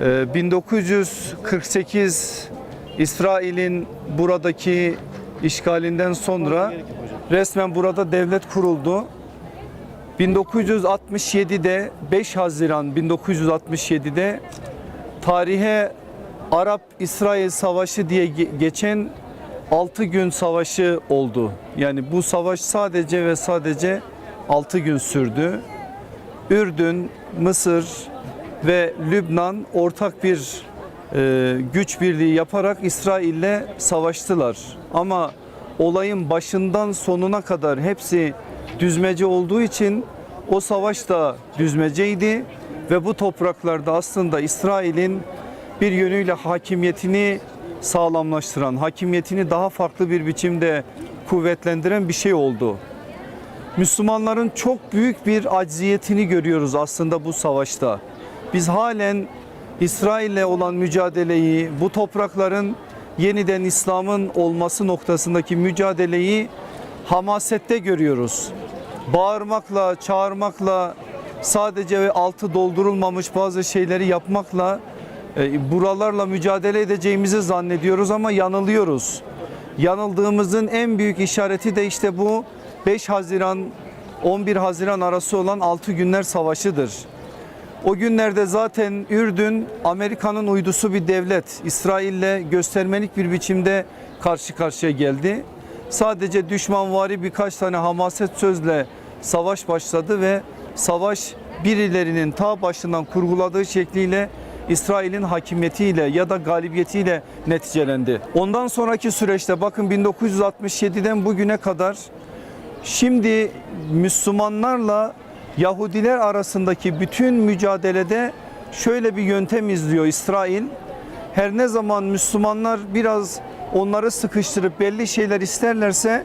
Ee, 1948 İsrail'in buradaki işgalinden sonra resmen burada devlet kuruldu. 1967'de 5 Haziran 1967'de tarihe Arap-İsrail Savaşı diye ge- geçen 6 gün savaşı oldu. Yani bu savaş sadece ve sadece 6 gün sürdü. Ürdün, Mısır ve Lübnan ortak bir e, güç birliği yaparak İsrail'le savaştılar. Ama olayın başından sonuna kadar hepsi düzmece olduğu için o savaş da düzmeceydi ve bu topraklarda aslında İsrail'in bir yönüyle hakimiyetini sağlamlaştıran, hakimiyetini daha farklı bir biçimde kuvvetlendiren bir şey oldu. Müslümanların çok büyük bir acziyetini görüyoruz aslında bu savaşta. Biz halen İsrail'le olan mücadeleyi, bu toprakların yeniden İslam'ın olması noktasındaki mücadeleyi hamasette görüyoruz. Bağırmakla, çağırmakla, sadece ve altı doldurulmamış bazı şeyleri yapmakla e, buralarla mücadele edeceğimizi zannediyoruz ama yanılıyoruz. Yanıldığımızın en büyük işareti de işte bu 5 Haziran 11 Haziran arası olan 6 günler savaşıdır. O günlerde zaten Ürdün Amerika'nın uydusu bir devlet. İsrail'le göstermelik bir biçimde karşı karşıya geldi. Sadece düşmanvari birkaç tane hamaset sözle savaş başladı ve savaş birilerinin ta başından kurguladığı şekliyle İsrail'in hakimiyetiyle ya da galibiyetiyle neticelendi. Ondan sonraki süreçte bakın 1967'den bugüne kadar Şimdi Müslümanlarla Yahudiler arasındaki bütün mücadelede şöyle bir yöntem izliyor İsrail. Her ne zaman Müslümanlar biraz onları sıkıştırıp belli şeyler isterlerse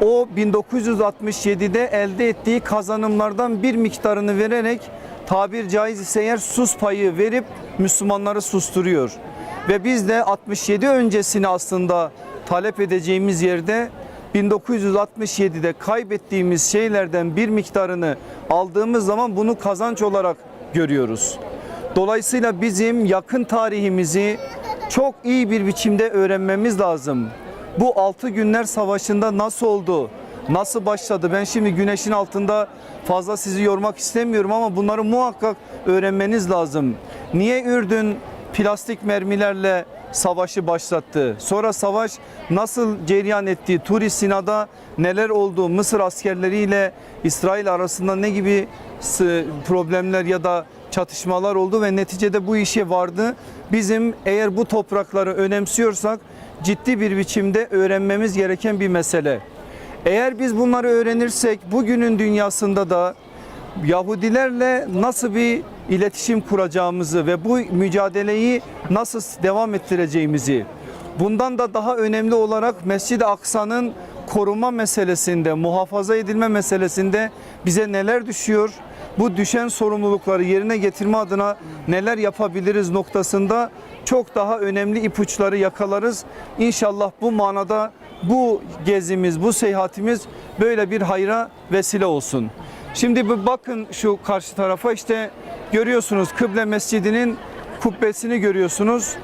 o 1967'de elde ettiği kazanımlardan bir miktarını vererek tabir caiz ise eğer sus payı verip Müslümanları susturuyor. Ve biz de 67 öncesini aslında talep edeceğimiz yerde 1967'de kaybettiğimiz şeylerden bir miktarını aldığımız zaman bunu kazanç olarak görüyoruz. Dolayısıyla bizim yakın tarihimizi çok iyi bir biçimde öğrenmemiz lazım. Bu 6 günler savaşında nasıl oldu? Nasıl başladı? Ben şimdi güneşin altında fazla sizi yormak istemiyorum ama bunları muhakkak öğrenmeniz lazım. Niye Ürdün plastik mermilerle savaşı başlattı? Sonra savaş nasıl cereyan etti? Turi Sina'da neler oldu? Mısır askerleriyle İsrail arasında ne gibi problemler ya da çatışmalar oldu ve neticede bu işe vardı. Bizim eğer bu toprakları önemsiyorsak ciddi bir biçimde öğrenmemiz gereken bir mesele. Eğer biz bunları öğrenirsek bugünün dünyasında da Yahudilerle nasıl bir iletişim kuracağımızı ve bu mücadeleyi nasıl devam ettireceğimizi bundan da daha önemli olarak Mescid-i Aksa'nın koruma meselesinde, muhafaza edilme meselesinde bize neler düşüyor? Bu düşen sorumlulukları yerine getirme adına neler yapabiliriz noktasında çok daha önemli ipuçları yakalarız. İnşallah bu manada bu gezimiz, bu seyahatimiz böyle bir hayra vesile olsun. Şimdi bir bakın şu karşı tarafa işte görüyorsunuz Kıble Mescidi'nin kubbesini görüyorsunuz.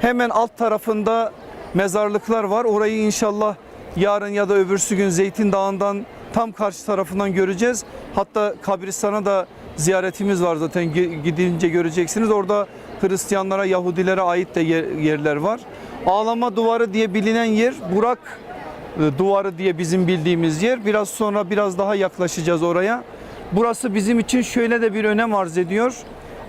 Hemen alt tarafında mezarlıklar var. Orayı inşallah yarın ya da öbürsü gün Zeytin Dağı'ndan tam karşı tarafından göreceğiz. Hatta kabristana da ziyaretimiz var zaten Gi- gidince göreceksiniz. Orada Hristiyanlara, Yahudilere ait de yer- yerler var. Ağlama duvarı diye bilinen yer Burak e, duvarı diye bizim bildiğimiz yer. Biraz sonra biraz daha yaklaşacağız oraya. Burası bizim için şöyle de bir önem arz ediyor.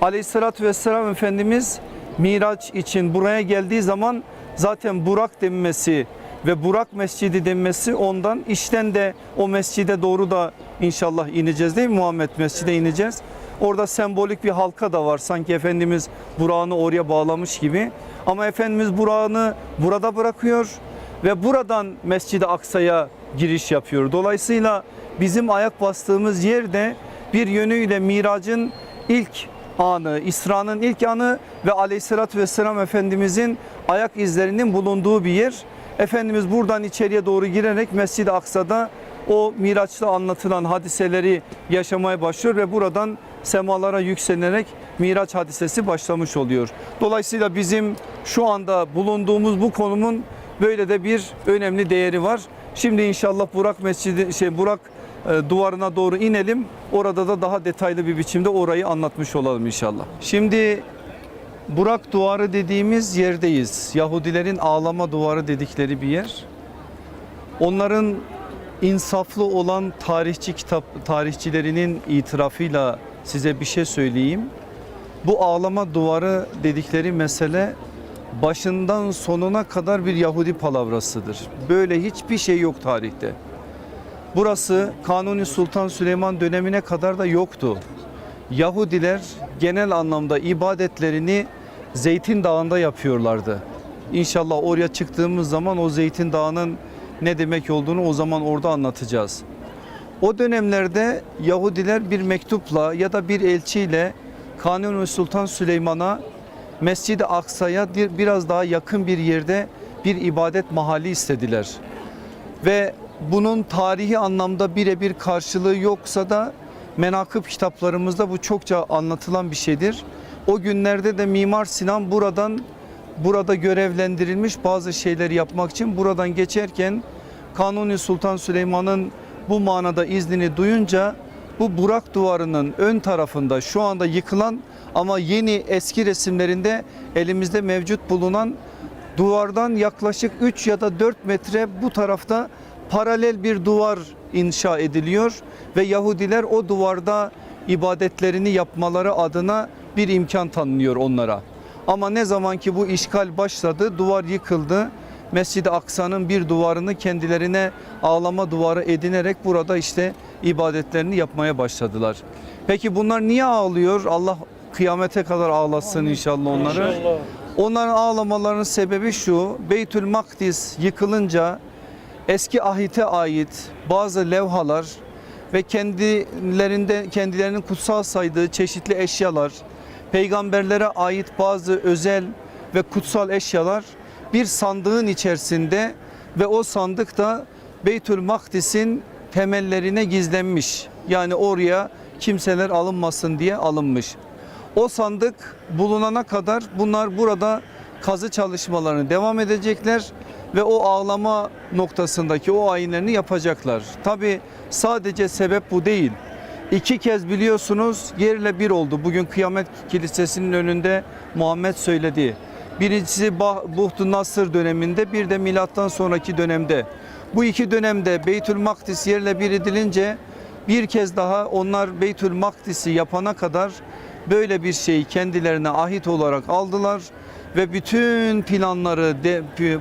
Aleyhissalatü vesselam Efendimiz Miraç için buraya geldiği zaman zaten Burak denmesi ve Burak Mescidi denmesi ondan işten de o mescide doğru da inşallah ineceğiz değil mi Muhammed Mescide ineceğiz. Orada sembolik bir halka da var sanki Efendimiz Burak'ını oraya bağlamış gibi. Ama Efendimiz Burak'ını burada bırakıyor ve buradan Mescid-i Aksa'ya giriş yapıyor. Dolayısıyla bizim ayak bastığımız yerde bir yönüyle miracın ilk anı, İsra'nın ilk anı ve aleyhissalatü vesselam Efendimizin ayak izlerinin bulunduğu bir yer. Efendimiz buradan içeriye doğru girerek Mescid-i Aksa'da o Miraç'ta anlatılan hadiseleri yaşamaya başlıyor ve buradan semalara yükselerek Miraç hadisesi başlamış oluyor. Dolayısıyla bizim şu anda bulunduğumuz bu konumun böyle de bir önemli değeri var. Şimdi inşallah Burak Mescidi şey Burak e, duvarına doğru inelim. Orada da daha detaylı bir biçimde orayı anlatmış olalım inşallah. Şimdi Burak duvarı dediğimiz yerdeyiz. Yahudilerin ağlama duvarı dedikleri bir yer. Onların insaflı olan tarihçi kitap tarihçilerinin itirafıyla size bir şey söyleyeyim. Bu ağlama duvarı dedikleri mesele başından sonuna kadar bir Yahudi palavrasıdır. Böyle hiçbir şey yok tarihte. Burası Kanuni Sultan Süleyman dönemine kadar da yoktu. Yahudiler genel anlamda ibadetlerini Zeytin Dağı'nda yapıyorlardı. İnşallah oraya çıktığımız zaman o Zeytin Dağı'nın ne demek olduğunu o zaman orada anlatacağız. O dönemlerde Yahudiler bir mektupla ya da bir elçiyle Kanuni Sultan Süleyman'a Mescid-i Aksa'ya bir- biraz daha yakın bir yerde bir ibadet mahalli istediler. Ve bunun tarihi anlamda birebir karşılığı yoksa da menakıb kitaplarımızda bu çokça anlatılan bir şeydir. O günlerde de Mimar Sinan buradan burada görevlendirilmiş bazı şeyleri yapmak için buradan geçerken Kanuni Sultan Süleyman'ın bu manada iznini duyunca bu Burak duvarının ön tarafında şu anda yıkılan ama yeni eski resimlerinde elimizde mevcut bulunan duvardan yaklaşık 3 ya da 4 metre bu tarafta paralel bir duvar inşa ediliyor ve Yahudiler o duvarda ibadetlerini yapmaları adına bir imkan tanınıyor onlara. Ama ne zaman ki bu işgal başladı, duvar yıkıldı. Mescid-i Aksa'nın bir duvarını kendilerine ağlama duvarı edinerek burada işte ibadetlerini yapmaya başladılar. Peki bunlar niye ağlıyor? Allah kıyamete kadar ağlasın inşallah onları. Onların ağlamalarının sebebi şu. Beytül Makdis yıkılınca eski ahite ait bazı levhalar ve kendilerinde kendilerinin kutsal saydığı çeşitli eşyalar, peygamberlere ait bazı özel ve kutsal eşyalar bir sandığın içerisinde ve o sandık da Beytül Makdis'in temellerine gizlenmiş. Yani oraya kimseler alınmasın diye alınmış. O sandık bulunana kadar bunlar burada kazı çalışmalarını devam edecekler ve o ağlama noktasındaki o ayinlerini yapacaklar. Tabi sadece sebep bu değil. İki kez biliyorsunuz yerle bir oldu. Bugün Kıyamet Kilisesi'nin önünde Muhammed söyledi. Birincisi Buhtu Nasır döneminde bir de milattan sonraki dönemde. Bu iki dönemde Beytül Makdis yerle bir edilince bir kez daha onlar Beytül Makdis'i yapana kadar böyle bir şeyi kendilerine ahit olarak aldılar ve bütün planları,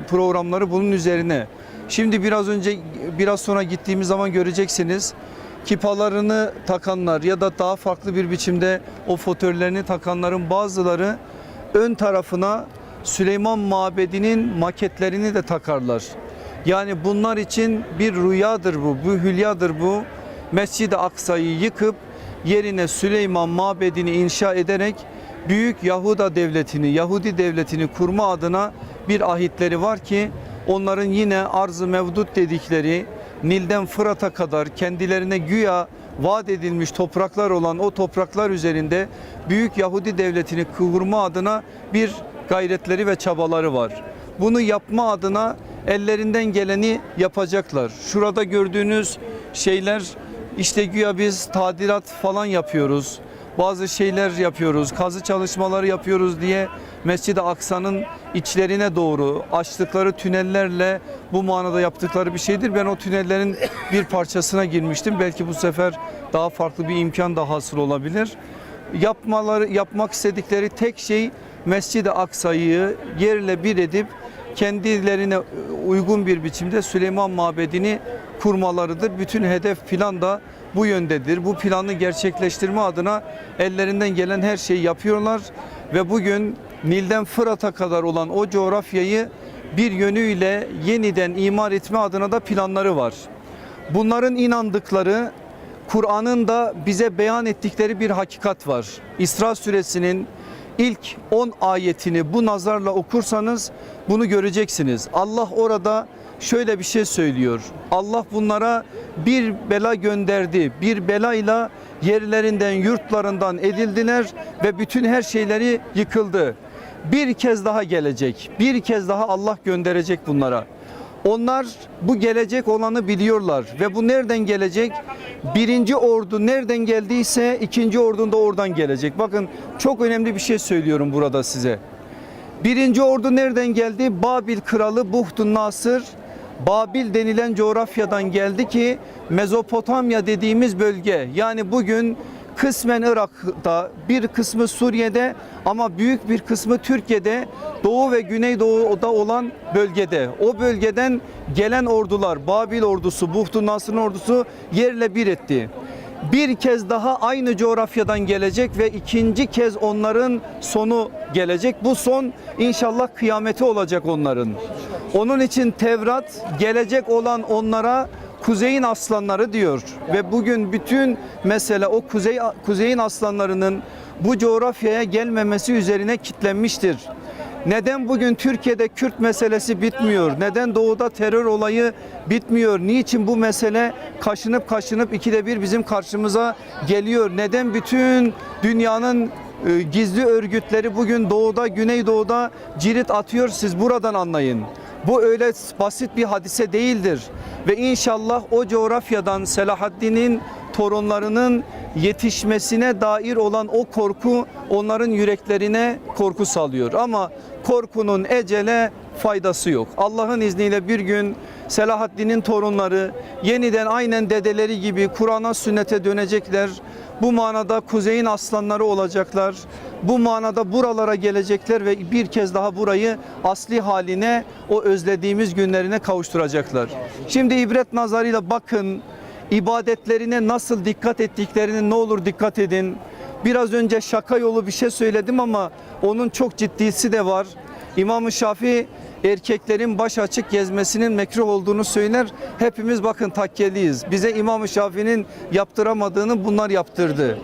programları bunun üzerine. Şimdi biraz önce biraz sonra gittiğimiz zaman göreceksiniz. Kipalarını takanlar ya da daha farklı bir biçimde o fotörlerini takanların bazıları ön tarafına Süleyman Mabedi'nin maketlerini de takarlar. Yani bunlar için bir rüyadır bu, bu hülyadır bu. Mescid-i Aksa'yı yıkıp yerine Süleyman Mabedi'ni inşa ederek büyük Yahuda devletini, Yahudi devletini kurma adına bir ahitleri var ki onların yine arz-ı mevdut dedikleri Nil'den Fırat'a kadar kendilerine güya vaat edilmiş topraklar olan o topraklar üzerinde büyük Yahudi devletini kurma adına bir gayretleri ve çabaları var. Bunu yapma adına ellerinden geleni yapacaklar. Şurada gördüğünüz şeyler işte güya biz tadilat falan yapıyoruz. Bazı şeyler yapıyoruz, kazı çalışmaları yapıyoruz diye Mescid-i Aksa'nın içlerine doğru açtıkları tünellerle bu manada yaptıkları bir şeydir. Ben o tünellerin bir parçasına girmiştim. Belki bu sefer daha farklı bir imkan da hasıl olabilir. Yapmaları yapmak istedikleri tek şey Mescid-i Aksa'yı yerle bir edip kendilerine uygun bir biçimde Süleyman Mabedi'ni kurmalarıdır. Bütün hedef plan da bu yöndedir. Bu planı gerçekleştirme adına ellerinden gelen her şeyi yapıyorlar ve bugün Nil'den Fırat'a kadar olan o coğrafyayı bir yönüyle yeniden imar etme adına da planları var. Bunların inandıkları Kur'an'ın da bize beyan ettikleri bir hakikat var. İsra suresinin ilk 10 ayetini bu nazarla okursanız bunu göreceksiniz. Allah orada şöyle bir şey söylüyor. Allah bunlara bir bela gönderdi. Bir belayla yerlerinden, yurtlarından edildiler ve bütün her şeyleri yıkıldı. Bir kez daha gelecek. Bir kez daha Allah gönderecek bunlara. Onlar bu gelecek olanı biliyorlar ve bu nereden gelecek? Birinci ordu nereden geldiyse ikinci ordun da oradan gelecek. Bakın çok önemli bir şey söylüyorum burada size. Birinci ordu nereden geldi? Babil kralı Buhtun Nasır Babil denilen coğrafyadan geldi ki Mezopotamya dediğimiz bölge yani bugün kısmen Irak'ta bir kısmı Suriye'de ama büyük bir kısmı Türkiye'de Doğu ve Güneydoğu'da olan bölgede. O bölgeden gelen ordular Babil ordusu, Buhtun Nasır'ın ordusu yerle bir etti bir kez daha aynı coğrafyadan gelecek ve ikinci kez onların sonu gelecek. Bu son inşallah kıyameti olacak onların. Onun için Tevrat gelecek olan onlara kuzeyin aslanları diyor ve bugün bütün mesele o kuzey kuzeyin aslanlarının bu coğrafyaya gelmemesi üzerine kitlenmiştir. Neden bugün Türkiye'de Kürt meselesi bitmiyor? Neden doğuda terör olayı bitmiyor? Niçin bu mesele kaşınıp kaşınıp ikide bir bizim karşımıza geliyor? Neden bütün dünyanın e, gizli örgütleri bugün doğuda, güneydoğuda cirit atıyor? Siz buradan anlayın. Bu öyle basit bir hadise değildir. Ve inşallah o coğrafyadan Selahaddin'in torunlarının yetişmesine dair olan o korku onların yüreklerine korku salıyor. Ama korkunun ecele faydası yok. Allah'ın izniyle bir gün Selahaddin'in torunları yeniden aynen dedeleri gibi Kur'an'a sünnete dönecekler. Bu manada kuzeyin aslanları olacaklar. Bu manada buralara gelecekler ve bir kez daha burayı asli haline o özlediğimiz günlerine kavuşturacaklar. Şimdi ibret nazarıyla bakın ibadetlerine nasıl dikkat ettiklerini ne olur dikkat edin. Biraz önce şaka yolu bir şey söyledim ama onun çok ciddisi de var. İmam-ı Şafii erkeklerin baş açık gezmesinin mekruh olduğunu söyler. Hepimiz bakın takkeliyiz. Bize İmam-ı Şafii'nin yaptıramadığını bunlar yaptırdı.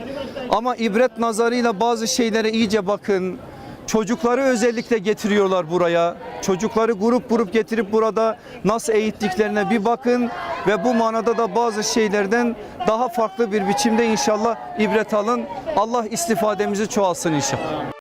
Ama ibret nazarıyla bazı şeylere iyice bakın. Çocukları özellikle getiriyorlar buraya. Çocukları grup grup getirip burada nasıl eğittiklerine bir bakın ve bu manada da bazı şeylerden daha farklı bir biçimde inşallah ibret alın. Allah istifademizi çoğalsın inşallah.